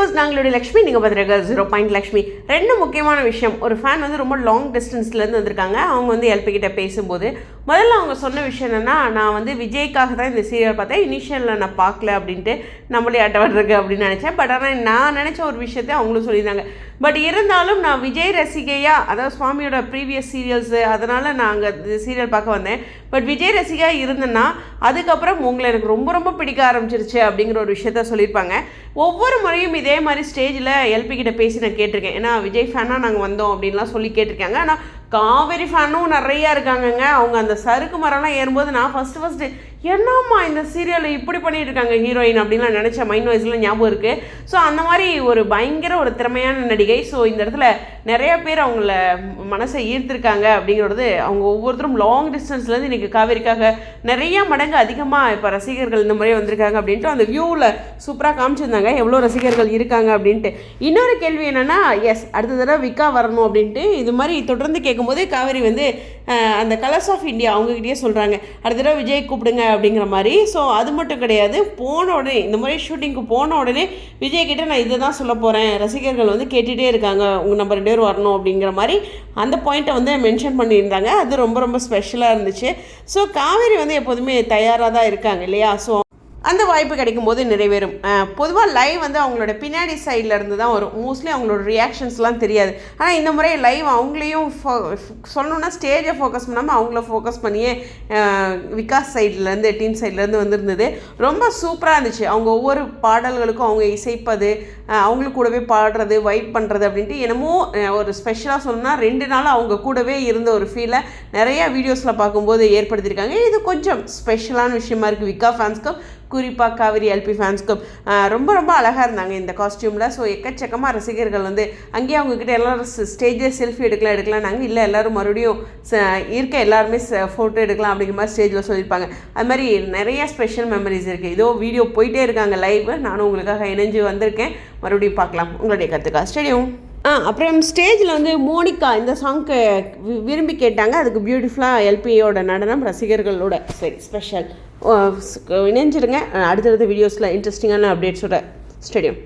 கோஸ் நாங்களுடைய லக்ஷ்மி நீங்கள் பார்த்துருக்க zero point Lakshmi. ரெண்டு முக்கியமான விஷயம் ஒரு ஃபேன் வந்து ரொம்ப லாங் டிஸ்டன்ஸ்லேருந்து வந்திருக்காங்க. அவங்க வந்து எல்பி கிட்ட பேசும்போது. முதல்ல அவங்க சொன்ன விஷயம் என்னென்னா நான் வந்து விஜய்க்காக தான் இந்த சீரியல் பார்த்தேன். இனிஷியலில் நான் பார்க்கல அப்படின்ட்டு நம்மளே அட்டவருக்கு அப்படின்னு நினச்சேன். பட் ஆனால் நான் நினச்ச ஒரு விஷயத்தை அவங்களும் சொல்லியிருந்தாங்க. பட் இருந்தாலும் நான் விஜய் ரசிகையாக அதாவது சுவாமியோட ப்ரீவியஸ் சீரியல்ஸு அதனால் நான் அங்கே சீரியல் பார்க்க வந்தேன். பட் விஜய் ரசிகையாக இருந்தேன்னா அதுக்கப்புறம் உங்களை எனக்கு ரொம்ப ரொம்ப பிடிக்க ஆரம்பிச்சிருச்சு அப்படிங்கிற ஒரு விஷயத்த சொல்லியிருப்பாங்க. ஒவ்வொரு முறையும் இதே மாதிரி ஸ்டேஜில் எல்பி கிட்ட பேசி நான் கேட்டிருக்கேன். ஏன்னா விஜய் ஃபேனாக நாங்கள் வந்தோம் அப்படின்லாம் சொல்லி கேட்டிருக்காங்க. ஆனால் காவேரி ஃபேனும் நிறையா இருக்காங்கங்க. அவங்க அந்த சறுக்கு மரம்லாம் ஏறும்போது நான் ஃபஸ்ட்டு ஃபஸ்ட்டு என்னம்மா இந்த சீரியலில் இப்படி பண்ணிட்டு இருக்காங்க ஹீரோயின் அப்படின்லாம் நினச்ச மைண்ட் வாய்ஸில் ஞாபகம் இருக்குது ஸோ அந்த மாதிரி ஒரு பயங்கர ஒரு திறமையான நடிகை. ஸோ இந்த இடத்துல நிறைய பேர் அவங்கள மனசை ஈர்த்திருக்காங்க அப்படிங்கிறது அவங்க ஒவ்வொருத்தரும் லாங் டிஸ்டன்ஸ்லேருந்து இன்றைக்கி காவேரிக்காக நிறைய மடங்கு அதிகமாக இப்போ ரசிகர்கள் இந்த முறை வந்திருக்காங்க அப்படின்ட்டு அந்த வியூவில் சூப்பராக காமிச்சிருந்தாங்க. எவ்வளோ ரசிகர்கள் இருக்காங்க அப்படின்ட்டு. இன்னொரு கேள்வி என்னென்னா எஸ் அடுத்த தடவை விக்கா வரணும் அப்படின்ட்டு இது மாதிரி தொடர்ந்து கேட்கும்போது காவேரி வந்து அந்த கலர்ஸ் ஆஃப் இந்தியா அவங்ககிட்டயே சொல்கிறாங்க அடுத்த தடவை விஜய் கூப்பிடுங்க அப்படிங்கிற மாதிரி. ஸோ அது மட்டும் கிடையாது. போன உடனே இந்த மாதிரி ஷூட்டிங்க்கு போன உடனே விஜய்கிட்ட நான் இதை தான் சொல்ல போகிறேன் ரசிகர்கள் வந்து கேட்டுகிட்டே இருக்காங்க. உங்கள் நம்ம ரெண்டு பேர் வரணும் அப்படிங்கிற மாதிரி அந்த பாயிண்ட்டை வந்து மென்ஷன் பண்ணியிருந்தாங்க. அது ரொம்ப ரொம்ப ஸ்பெஷலாக இருந்துச்சு. ஸோ காவேரி வந்து எப்போதுமே தயாராக தான் இருக்காங்க இல்லையா? ஸோ அந்த வாய்ப்பு கிடைக்கும் போது நிறைவேறும் பொதுவாக லைவ் வந்து அவங்களோட பின்னாடி சைடில் இருந்து தான் வரும். மோஸ்ட்லி அவங்களோட ரியாக்ஷன்ஸ்லாம் தெரியாது. ஆனால் இந்த முறை லைவ் அவங்களையும் சொல்லணும்னா ஸ்டேஜை ஃபோக்கஸ் பண்ணாமல் அவங்கள ஃபோக்கஸ் பண்ணியே விகாஸ் சைட்லேருந்து டீம் சைட்லேருந்து வந்திருந்தது. ரொம்ப சூப்பராக இருந்துச்சு. அவங்க ஒவ்வொரு பாடல்களுக்கும் அவங்க இசைப்பது அவங்களுக்கு கூடவே பாடுறது வைப் பண்ணுறது அப்படின்ட்டு என்னமோ ஒரு ஸ்பெஷலாக சொன்னால் ரெண்டு நாள் அவங்க கூடவே இருந்த ஒரு ஃபீலை நிறையா வீடியோஸில் பார்க்கும்போது ஏற்படுத்தியிருக்காங்க. இது கொஞ்சம் ஸ்பெஷலான விஷயமா இருக்குது விகா ஃபேன்ஸ்க்கு குறிப்பாக காவிரி எல்பி ஃபேன்ஸ்க்கும் ரொம்ப ரொம்ப அழகாக இருந்தாங்க இந்த காஸ்டியூமில் ஸோ எக்கச்சக்கமாக ரசிகர்கள் வந்து அங்கேயே அவங்கக்கிட்ட எல்லாரும் ஸ்டேஜில் செல்ஃபி எடுக்கலாம் எடுக்கலாம். நாங்கள் இல்லை எல்லோரும் மறுபடியும் ச- இருக்க எல்லாருமே ஃபோட்டோ எடுக்கலாம் அப்படிங்கிற மாதிரி ஸ்டேஜில் சொல்லியிருப்பாங்க. அது மாதிரி நிறைய ஸ்பெஷல் மெமரிஸ் இருக்குது இதோ வீடியோ போயிட்டே இருக்காங்க லைவ் நானும் உங்களுக்காக இணைஞ்சு வந்திருக்கேன். மறுபடியும் பார்க்கலாம். உங்களுடைய கற்றுக்கா ஸ்டேடியம் ஆ அப்புறம் ஸ்டேஜில் வந்து மோனிகா இந்த சாங்க்கு விரும்பி கேட்டாங்க. அதுக்கு பியூட்டிஃபுல்லாக எல்பியோட நடனம் ரசிகர்களோட சரி ஸ்பெஷல் இணைஞ்சிருங்க. அடுத்தடுத்த வீடியோஸில் இன்ட்ரெஸ்டிங்கான அப்டேட்ஸோட ஸ்டேடியம்